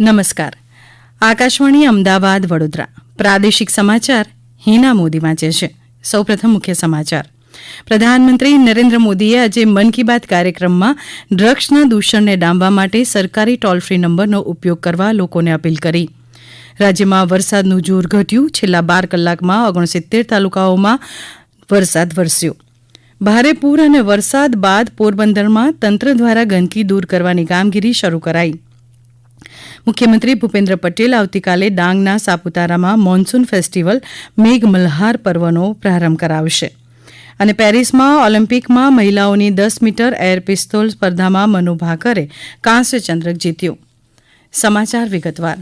નમસ્કાર. આકાશવાણી અમદાવાદ વડોદરા. પ્રાદેશિક સમાચાર હિના મોદી વાંચે છે. સૌપ્રથમ મુખ્ય સમાચાર. પ્રધાનમંત્રી નરેન્દ્ર મોદીએ આજે મન કી બાત કાર્યક્રમમાં ડ્રગ્સના દૂષણને ડામવા માટે સરકારી ટોલ ફ્રી નંબરનો ઉપયોગ કરવા લોકોને અપીલ કરી. રાજ્યમાં વરસાદનું જોર ઘટ્યું. છેલ્લા બાર કલાકમાં ઓગણસિત્તેર તાલુકાઓમાં વરસાદ વરસ્યો. ભારે પૂર અને વરસાદ બાદ પોરબંદરમાં તંત્ર દ્વારા ગંદકી દૂર કરવાની કામગીરી શરૂ કરાઈ. મુખ્યમંત્રી ભૂપેન્દ્ર પટેલ આવતીકાલે ડાંગના સાપુતારામાં મોન્સૂન ફેસ્ટિવલ મેઘ મલ્હાર પર્વનો પ્રારંભ કરાવશે. અને પેરિસમાં ઓલિમ્પિકમાં મહિલાઓની દસ મીટર એર પિસ્તોલ સ્પર્ધામાં મનુ ભાકરે કાંસ્ય ચંદ્રક જીત્યો. સમાચાર વિગતવાર.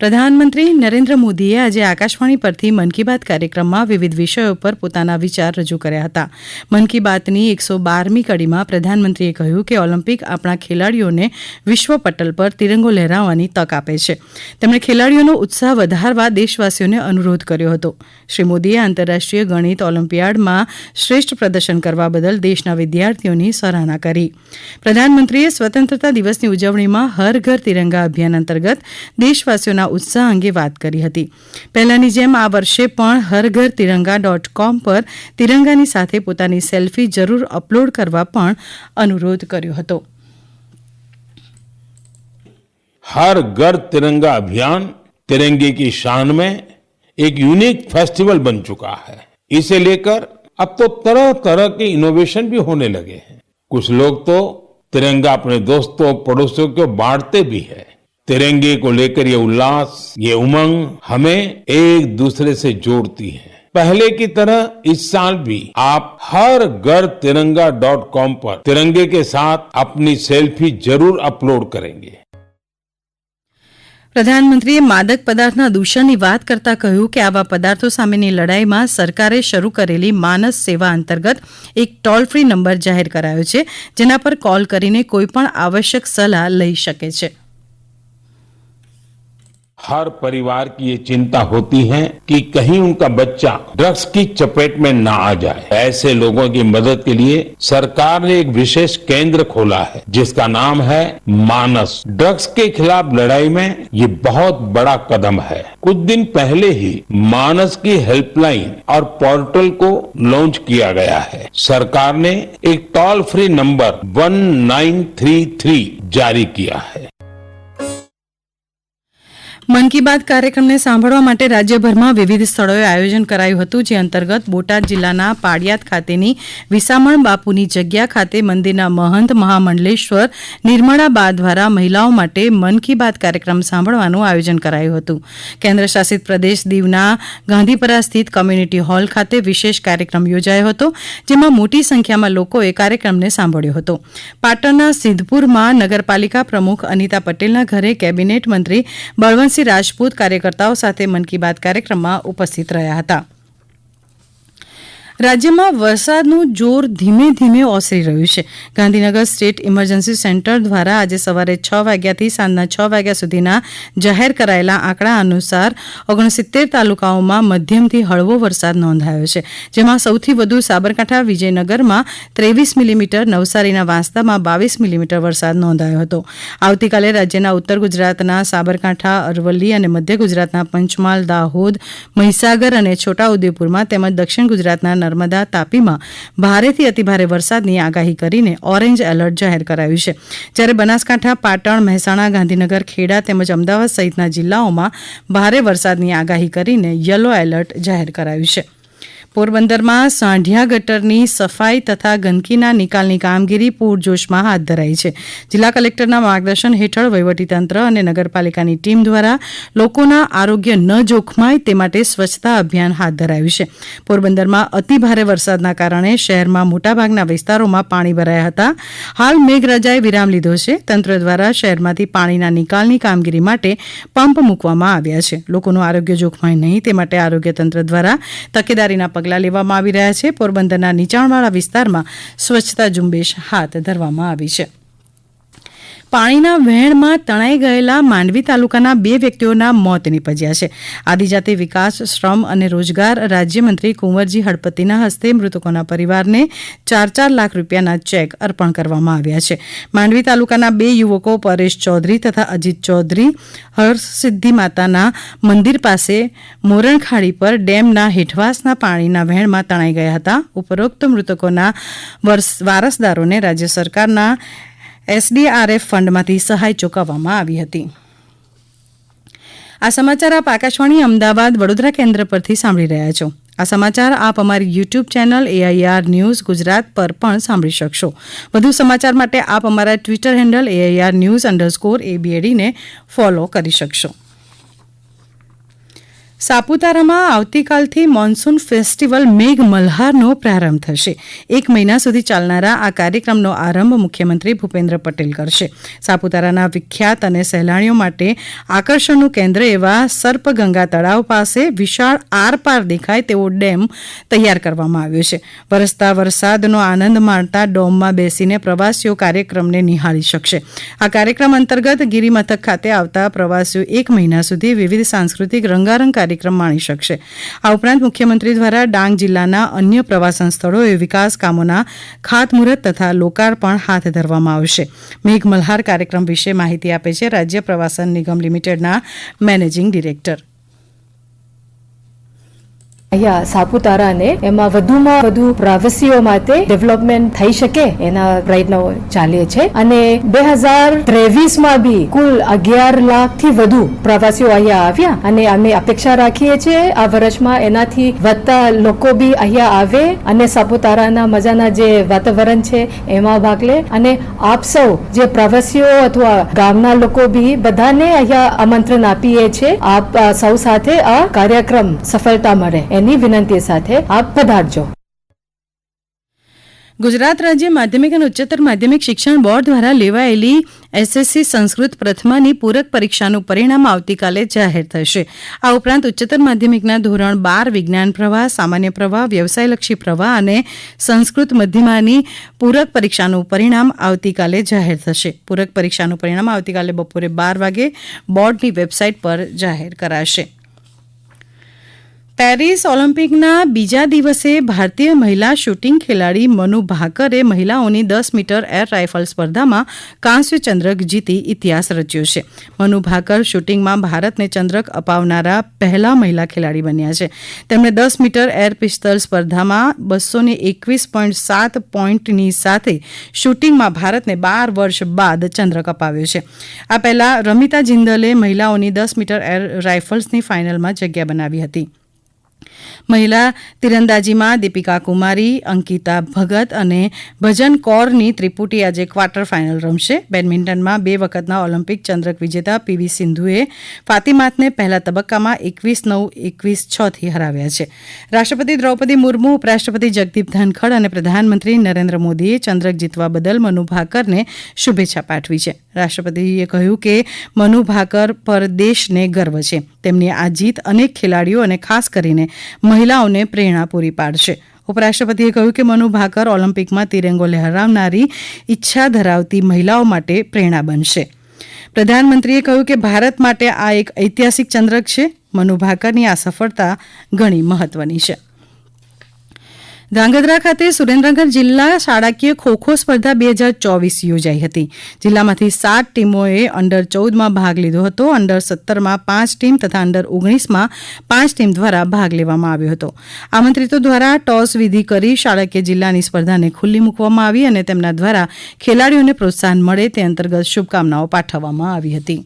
પ્રધાનમંત્રી નરેન્દ્ર મોદીએ આજે આકાશવાણી પરથી મન કી બાત કાર્યક્રમમાં વિવિધ વિષયો પર પોતાના વિચાર રજૂ કર્યા હતા. મન કી બાતની એકસો બારમી કડીમાં પ્રધાનમંત્રીએ કહ્યું કે ઓલિમ્પિક આપણા ખેલાડીઓને વિશ્વ પટલ પર તિરંગો લહેરાવવાની તક આપે છે. તેમણે ખેલાડીઓનો ઉત્સાહ વધારવા દેશવાસીઓને અનુરોધ કર્યો હતો. શ્રી મોદીએ આંતરરાષ્ટ્રીય ગણિત ઓલિમ્પિયાડમાં શ્રેષ્ઠ પ્રદર્શન કરવા બદલ દેશના વિદ્યાર્થીઓની સરાહના કરી. પ્રધાનમંત્રીએ સ્વતંત્રતા દિવસની ઉજવણીમાં હર ઘર તિરંગા અભિયાન અંતર્ગત દેશવાસીઓના ઉત્સાહ અંગે વાત કરી હતી પહેલાની જેમ આ વર્ષે પણ હર ઘર તિરંગા ડોટ કોમ પર તિરંગાની સાથે પોતાની સેલ્ફી જરૂર અપલોડ કરવા પણ અનુરોધ કર્યો હતો हर घर तिरंगा अभियान तिरंगे की शान में एक यूनिक फेस्टिवल बन चुका है इसे लेकर अब तो तरह तरह के इनोवेशन भी होने लगे हैं कुछ लोग तो तिरंगा अपने दोस्तों पड़ोसियों को बांटते भी है तिरंगे को लेकर ये उल्लास ये उमंग हमें एक दूसरे से जोड़ती है पहले की तरह इस साल भी आप हर घर तिरंगा डॉट कॉम पर तिरंगे के साथ अपनी सेल्फी जरूर अपलोड करेंगे પ્રધાનમંત્રીએ માદક પદાર્થના દૂષણની વાત કરતા કહ્યું કે આવા પદાર્થો સામેની લડાઈમાં સરકારે શરૂ કરેલી માનસ સેવા અંતર્ગત એક ટોલ ફ્રી નંબર જાહેર કરાયો છે જેના પર કોલ કરીને કોઈપણ આવશ્યક સલાહ લઈ શકે છે हर परिवार की ये चिंता होती है कि कहीं उनका बच्चा ड्रग्स की चपेट में ना आ जाए। ऐसे लोगों की मदद के लिए सरकार ने एक विशेष केंद्र खोला है, जिसका नाम है मानस। ड्रग्स के खिलाफ लड़ाई में ये बहुत बड़ा कदम है। कुछ दिन पहले ही मानस की हेल्पलाइन और पोर्टल को लॉन्च किया गया है। सरकार ने एक टोल फ्री नंबर 1933 जारी किया है। મન કી બાત કાર્યક્રમને સાંભળવા માટે રાજ્યભરમાં વિવિધ સ્થળોએ આયોજન કરાયું હતું, જે અંતર્ગત બોટાદ જિલ્લાના પાડિયાદ ખાતેની વિસામણ બાપુની જગ્યા ખાતે મંદિરના મહંત મહામંડલેશ્વર નિર્મળા બા દ્વારા મહિલાઓ માટે મન કી બાત કાર્યક્રમ સાંભળવાનું આયોજન કરાયું હતું. કેન્દ્ર શાસિત પ્રદેશ દીવના ગાંધીપરા સ્થિત કોમ્યુનિટી હોલ ખાતે વિશેષ કાર્યક્રમ યોજાયો હતો, જેમાં મોટી સંખ્યામાં લોકોએ કાર્યક્રમને સાંભળ્યો હતો. પાટણના સિદ્ધપુરમાં નગરપાલિકા પ્રમુખ અનિતા પટેલના ઘરે કેબિનેટ મંત્રી બળવંતસિંહ રાજપૂત કાર્યકર્તાઓ સાથે મન કી બાત કાર્યક્રમમાં ઉપસ્થિત રહ્યા હતા. રાજ્યમાં વરસાદનું જોર ધીમે ધીમે ઓસરી રહ્યું છે. ગાંધીનગર સ્ટેટ ઇમરજન્સી સેન્ટર દ્વારા આજે સવારે છ વાગ્યાથી સાંજના છ વાગ્યા સુધીના જાહેર કરાયેલા આંકડા અનુસાર ઓગણસિત્તેર તાલુકાઓમાં મધ્યમથી હળવો વરસાદ નોંધાયો છે, જેમાં સૌથી વધુ સાબરકાંઠા, વિજયનગરમાં ત્રેવીસ મિલીમીટર, નવસારીના વાંસદામાં બાવીસ મિલીમીટર વરસાદ નોંધાયો હતો. આવતીકાલે રાજ્યના ઉત્તર ગુજરાતના સાબરકાંઠા, અરવલ્લી અને મધ્ય ગુજરાતના પંચમહાલ, દાહોદ, મહીસાગર અને છોટાઉદેપુરમાં તેમજ દક્ષિણ ગુજરાતના નર્મદા તાપીમાં ભારેથી અતિભારે વરસાદની આગાહી કરીને ઓરેન્જ એલર્ટ જાહેર કરાયું છે. જ્યારે બનાસકાંઠા, પાટણ, મહેસાણા, ગાંધીનગર, ખેડા તેમજ અમદાવાદ સહિતના જિલ્લાઓમાં ભારે વરસાદની આગાહી કરીને યલો એલર્ટ જાહેર કરાયું છે. પોરબંદરમાં સાંઢિયા ગટરની સફાઈ તથા ગંદકીના નિકાલની કામગીરી પૂરજોશમાં હાથ ધરાઈ છે. જિલ્લા કલેક્ટરના માર્ગદર્શન હેઠળ વહીવટીતંત્ર અને નગરપાલિકાની ટીમ દ્વારા લોકોના આરોગ્ય ન જોખમાય તે માટે સ્વચ્છતા અભિયાન હાથ ધરાયું છે. પોરબંદરમાં અતિભારે વરસાદના કારણે શહેરમાં મોટાભાગના વિસ્તારોમાં પાણી ભરાયા હતા. હાલ મેઘરાજાએ વિરામ લીધો છે. તંત્ર દ્વારા શહેરમાંથી પાણીના નિકાલની કામગીરી માટે પંપ મૂકવામાં આવ્યા છે. લોકોનું આરોગ્ય જોખમાય નહીં તે માટે આરોગ્ય તંત્ર દ્વારા તકેદારીના પગલાં લેવામાં આવી રહ્યા છે પોરબંદરના નીચાણવાળા વિસ્તારમાં સ્વચ્છતા ઝુંબેશ હાથ ધરવામાં આવી છે પાણીના વહેણમાં તણાઈ ગયેલા માંડવી તાલુકાના બે વ્યક્તિઓના મોત નીપજ્યા છે. આદિજાતિ વિકાસ, શ્રમ અને રોજગાર રાજ્યમંત્રી કુંવરજી હડપતિના હસ્તે મૃતકોના પરિવારને ચાર ચાર લાખ રૂપિયાના ચેક અર્પણ કરવામાં આવ્યા છે. માંડવી તાલુકાના બે યુવકો પરેશ ચૌધરી તથા અજીત ચૌધરી હર્ષસિદ્ધિ માતાના મંદિર પાસે મોરણખાડી પર ડેમના હેઠવાસના પાણીના વહેણમાં તણાઈ ગયા હતા. ઉપરોક્ત મૃતકોના વારસદારોને રાજ્ય સરકારના એસડીઆરએફ ફંડમાંથી સહાય ચૂકવવામાં આવી હતી. આ સમાચાર આપ આકાશવાણી અમદાવાદ વડોદરા કેન્દ્ર પરથી સાંભળી રહ્યા છો. આ સમાચાર આપ અમારી YouTube channel AIR news Gujarat પર પણ સાંભળી શકશો. વધુ સમાચાર માટે આપ અમારા Twitter handle AIR news underscore એબીએડીને follow કરી શકશો. સાપુતારામાં આવતીકાલથી મોન્સૂન ફેસ્ટિવલ મેઘ મલ્હારનો પ્રારંભ થશે. એક મહિના સુધી ચાલનારા આ કાર્યક્રમનો આરંભ મુખ્યમંત્રી ભૂપેન્દ્ર પટેલ કરશે. સાપુતારાના વિખ્યાત અને સહેલાણીઓ માટે આકર્ષણનું કેન્દ્ર એવા સર્પગંગા તળાવ પાસે વિશાળ આરપાર દેખાય તેવો ડેમ તૈયાર કરવામાં આવ્યો છે. વરસતા વરસાદનો આનંદ માણતા ડોમમાં બેસીને પ્રવાસીઓ કાર્યક્રમને નિહાળી શકશે. આ કાર્યક્રમ અંતર્ગત ગિરિમથક ખાતે આવતા પ્રવાસીઓ એક મહિના સુધી વિવિધ સાંસ્કૃતિક રંગારંગ કાર્યક્રમ માણી શકશે. આ ઉપરાંત મુખ્યમંત્રી દ્વારા ડાંગ જિલ્લાના અન્ય પ્રવાસન સ્થળોએ વિકાસ કામોના ખાતમુહૂર્ત તથા લોકાર્પણ હાથ ધરવામાં આવશે. મેઘ મલ્હાર કાર્યક્રમ વિશે માહિતી આપે છે રાજ્ય પ્રવાસન નિગમ લિમિટેડના મેનેજિંગ ડિરેક્ટર. અહીંયા સાપુતારાને એમાં વધુમાં વધુ પ્રવાસીઓ માટે ડેવલપમેન્ટ થઈ શકે એના પ્રયત્નો ચાલે છે. અને બે હજાર ત્રેવીસમાં બી કુલ અગિયાર લાખથી વધુ પ્રવાસીઓ અહીંયા આવ્યા અને અમે અપેક્ષા રાખીએ છીએ આ વર્ષમાં એનાથી વધતા લોકો બી અહીંયા આવે અને સાપુતારાના મજાના જે વાતાવરણ છે એમાં ભાગ લે. અને આપ સૌ જે પ્રવાસીઓ અથવા ગામના લોકો બી બધાને અહીંયા આમંત્રણ આપીએ છીએ, આપ સૌ સાથે આ કાર્યક્રમ સફળતા મળે. એની વિનંતી સાથે આપ પધારજો. ગુજરાત રાજ્ય માધ્યમિક અને ઉચ્ચતર માધ્યમિક શિક્ષણ બોર્ડ દ્વારા લેવાયેલી એસએસસી સંસ્કૃત પ્રથમાની પૂરક પરીક્ષાનું પરિણામ આવતીકાલે જાહેર થશે. આ ઉપરાંત ઉચ્ચતર માધ્યમિકના ધોરણ બાર વિજ્ઞાન પ્રવાહ, સામાન્ય પ્રવાહ, વ્યવસાયલક્ષી પ્રવાહ અને સંસ્કૃત મધ્યમાની પૂરક પરીક્ષાનું પરિણામ આવતીકાલે જાહેર થશે. પૂરક પરીક્ષાનું પરિણામ આવતીકાલે બપોરે બાર વાગે બોર્ડની વેબસાઇટ પર જાહેર કરાશે. પેરિસ ઓલિમ્પિકના બીજા દિવસે ભારતીય મહિલા શૂટિંગ ખેલાડી મનુ ભાકરે મહિલાઓની દસ મીટર એર રાઇફલ સ્પર્ધામાં કાંસ્ય ચંદ્રક જીતી ઇતિહાસ રચ્યો છે. મનુ ભાકર શૂટિંગમાં ભારતને ચંદ્રક અપાવનારા પહેલા મહિલા ખેલાડી બન્યા છે. તેમણે દસ મીટર એર પિસ્તલ સ્પર્ધામાં બસો એકવીસ પોઈન્ટ સાત પોઈન્ટની સાથે શૂટિંગમાં ભારતને બાર વર્ષ બાદ ચંદ્રક અપાવ્યો છે. આ પહેલા રમિતા જિંદલે મહિલાઓની દસ મીટર એર રાઇફલ્સની ફાઇનલમાં જગ્યા બનાવી હતી. મહિલા તીરંદાજીમાં દીપિકા કુમારી, અંકિતા ભગત અને ભજન કૌરની ત્રિપુટી આજે ક્વાર્ટર ફાઇનલ રમશે. બેડમિન્ટનમાં બે વખતના ઓલિમ્પિક ચંદ્રક વિજેતા પીવી સિંધુએ ફાતિમાતને પહેલા તબક્કામાં એકવીસ નવ, એકવીસ છ થી હરાવ્યા છે. રાષ્ટ્રપતિ દ્રૌપદી મુર્મુ, ઉપરાષ્ટ્રપતિ જગદીપ ધનખડ અને પ્રધાનમંત્રી નરેન્દ્ર મોદીએ ચંદ્રક જીતવા બદલ મનુ ભાકરને શુભેચ્છા પાઠવી છે. રાષ્ટ્રપતિએ કહ્યું કે મનુ ભાકર પર દેશને ગર્વ છે. તેમની આ જીત અનેક ખેલાડીઓ અને ખાસ કરીને મહિલાઓને પ્રેરણા પૂરી પાડશે. ઉપરાષ્ટ્રપતિએ કહ્યું કે મનુ ભાકર ઓલિમ્પિકમાં તિરંગો લહેરાવનારી ઈચ્છા ધરાવતી મહિલાઓ માટે પ્રેરણા બનશે. પ્રધાનમંત્રીએ કહ્યું કે ભારત માટે આ એક ઐતિહાસિક ચંદ્રક છે. મનુ ભાકરની આ સફળતા ઘણી મહત્વની છે. ધ્રાંગધ્રા ખાતે સુરેન્દ્રનગર જિલ્લા શાળાકીય ખોખો સ્પર્ધા બે હજાર ચોવીસ યોજાઈ હતી. જિલ્લામાંથી સાત ટીમોએ અંડર ચૌદમાં ભાગ લીધો હતો. અંડર સત્તરમાં પાંચ ટીમ તથા અંડર ઓગણીસમાં પાંચ ટીમ દ્વારા ભાગ લેવામાં આવ્યો હતો. આમંત્રિતો દ્વારા ટોસ વિધિ કરી શાળાકીય જિલ્લાની સ્પર્ધાને ખુલ્લી મૂકવામાં આવી અને તેમના દ્વારા ખેલાડીઓને પ્રોત્સાહન મળે તે અંતર્ગત શુભકામનાઓ પાઠવવામાં આવી હતી.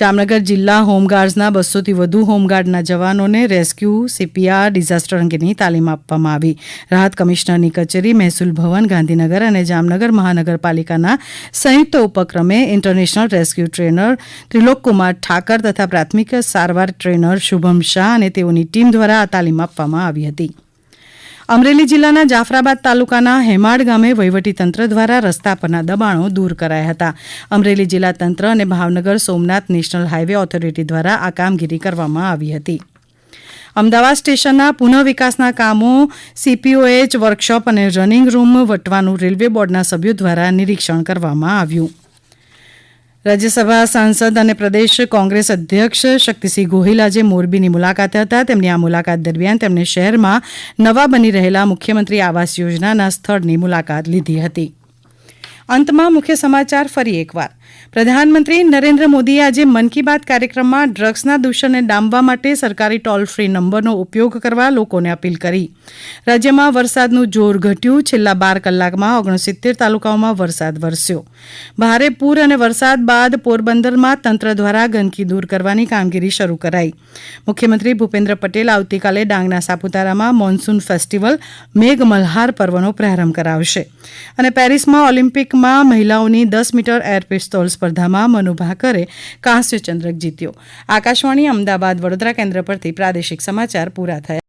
જામનગર જિલ્લા હોમગાર્ડ્સના બસોથી વધુ હોમગાર્ડના જવાનોને રેસ્ક્યુ, સીપીઆર, ડિઝાસ્ટર અંગેની તાલીમ આપવામાં આવી. રાહત કમિશનરની કચેરી, મહેસૂલ ભવન, ગાંધીનગર અને જામનગર મહાનગરપાલિકાના સંયુક્ત ઉપક્રમે international rescue trainer Trilokkumar Thakar તથા પ્રાથમિક સારવાર ટ્રેનર શુભમ શાહ અને તેઓની ટીમ દ્વારા આ તાલીમ આપવામાં આવી હતી. અમરેલી જિલ્લાના જાફરાબાદ તાલુકાના હેમાડ ગામે વહીવટીતંત્ર દ્વારા રસ્તા પરના દબાણો દૂર કરાયા હતા. અમરેલી જિલ્લા તંત્ર અને Bhavnagar Somnath national highway authority દ્વારા આ કામગીરી કરવામાં આવી હતી. અમદાવાદ સ્ટેશનના પુનઃ વિકાસના કામો સીપીઓએચ વર્કશોપ અને રનિંગ રૂમ વટવાનું રેલવે બોર્ડના સભ્યો દ્વારા નિરીક્ષણ કરવામાં આવ્યું. રાજ્યસભા સાંસદ અને પ્રદેશ કોંગ્રેસ અધ્યક્ષ શક્તિસિંહ ગોહિલ આજે મોરબીની મુલાકાતે હતા. તેમની આ મુલાકાત દરમિયાન તેમણે શહેરમાં નવા બની રહેલા મુખ્યમંત્રી આવાસ યોજનાના સ્થળની મુલાકાત લીધી હતી. અંતમાં મુખ્ય સમાચાર ફરી એકવાર. પ્રધાનમંત્રી નરેન્દ્ર મોદીએ આજે મન કી બાત કાર્યક્રમમાં ડ્રગ્સના દૂષણને ડામવા માટે સરકારી ટોલ ફ્રી નંબરનો ઉપયોગ કરવા લોકોને અપીલ કરી. રાજ્યમાં વરસાદનું જોર ઘટ્યું, છેલ્લા બાર કલાકમાં ઓગણસિત્તેર તાલુકાઓમાં વરસાદ વરસ્યો. ભારે પૂર અને વરસાદ બાદ પોરબંદરમાં તંત્ર દ્વારા ગંદકી દૂર કરવાની કામગીરી શરૂ કરાઈ. મુખ્યમંત્રી ભૂપેન્દ્ર પટેલ આવતીકાલે ડાંગના સાપુતારામાં મોન્સૂન ફેસ્ટિવલ મેઘ મલ્હાર પર્વનો પ્રારંભ કરાવશે. અને પેરિસમાં ઓલિમ્પિકમાં મહિલાઓની દસ મીટર એર પિસ્તોલ સ્પર્ધામાં મનુ ભાકરે કાંસ્ય ચંદ્રક જીત્યો. આકાશવાણી અમદાવાદ વડોદરા કેન્દ્ર પરથી પ્રાદેશિક સમાચાર પૂરા થયા.